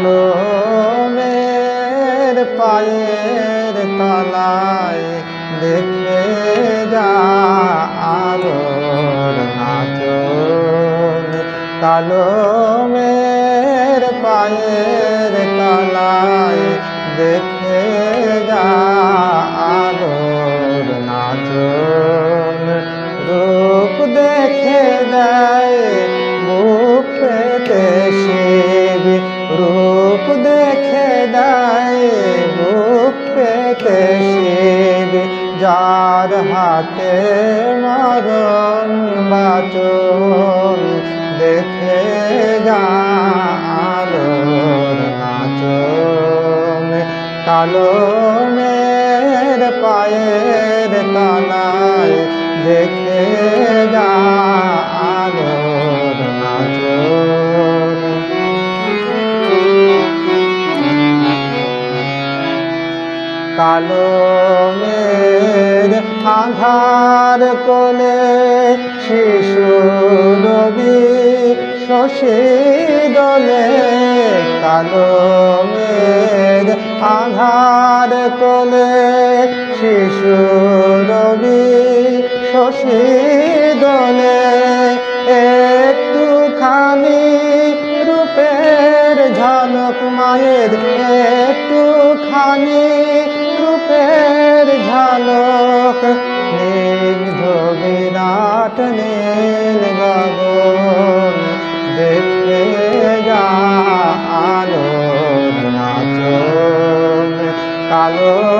কালো মের পায়ের তলায় দেখে যা আলোর কালো মের পায়ের তলায় দেখে যা আলোর নাচন রূপ দেখে দেয় বুক যার হাতে মরণ বাচন দেখে যা আলোর নাচন। কালো মের পায়ের কানায় দেখে কালো মের আধার কোলে শিশু রবি শশী দোলে মের আধার কোলে শিশু রবি শশী দোলে একটুখানি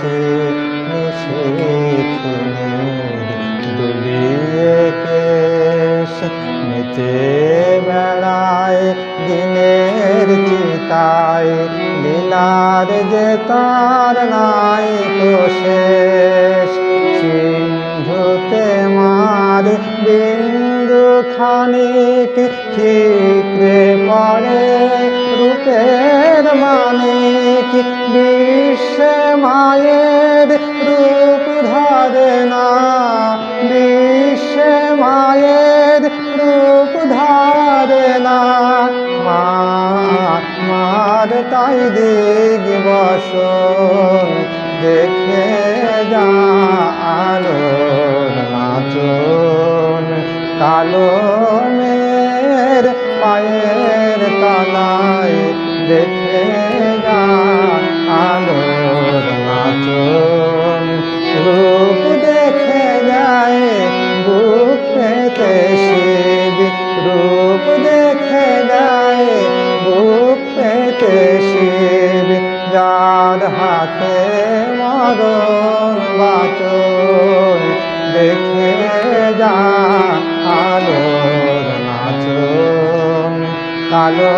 কেশে মিশে দুলিয়ে কেশ মেতে বেড়ায় দিনের চিতায়, লীলার যে তার নাই তো শেষ। সিন্ধুতে মার বিন্দু খানিক ঠিকরে পড়ে রূপের মানিক। বিশ্বে দেখে যা আলোর নাচন কালো মের পায়ের তলায় দেখে যা আলোর নাচন রূপ দেখে যায়, বুক পেতে শিব। রূপ দেখে যায়, বুক পেতে শিব। যার হাতে মরণ বাচন দেখে যা আলোর নাচন। কালো